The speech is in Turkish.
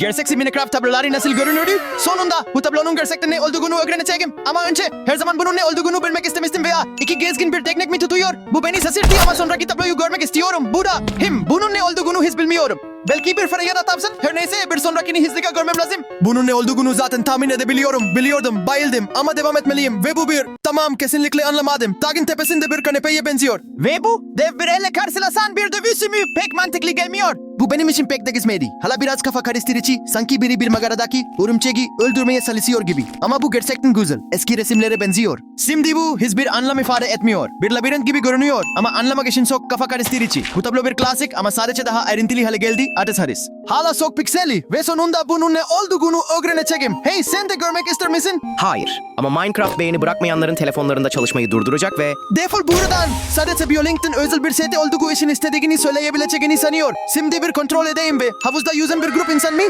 Gerçek Minecraft tabloları nasıl görünürdü? Sonunda bu tablonun gerçekten ne olduğunu öğreneceğim. Ama önce her zaman bunun ne olduğunu bilmek istemiştim veya iki gezgin bir teknik mi tutuyor? Bu beni şaşırttı ama sonraki tabloyu görmek istiyorum. Bu da him. Bunun ne olduğunu hiç bilmiyorum. Belki bir feryat atarsın. Her neyse bir sonrakini hızlıca görmem lazım. Bunun ne olduğunu zaten tahmin edebiliyorum. Biliyordum, bayıldım ama devam etmeliyim. Ve bu bir... Tamam kesinlikle anlamadım. Dağın tepesinde bir kanepeye benziyor. Ve bu dev bir elle karşılasan bir dövüşü mü? Pek mantıklı gelmiyor. Bu benim için pek de gizmedi. Hala biraz kafa karıştırıcı. Sanki biri bir mağaradaki örümceği öldürmeye çalışıyor gibi. Ama bu gerçekten güzel. Eski resimlere benziyor. Şimdi bu hiçbir anlam ifade etmiyor. Bir labirent gibi görünüyor. Ama anlamak için çok kafa karıştırıcı. Bu tablo bir klasik ama sadece daha ayrıntılı hale geldi. Ateş Haris. Hala çok pikseli ve sonunda bunun ne olduğunu öğreneceğim. Hey sen de görmek ister misin? Hayır. Ama Minecraft beğeni bırakmayanların telefonlarında çalışmayı durduracak ve Defol buradan. Sadece BioLink'ten özel bir sete olduğu için istediğini söyleyebileceğini sanıyor. Şimdi bir kontrol edeyim be. Havuzda yüzen bir grup insan mı?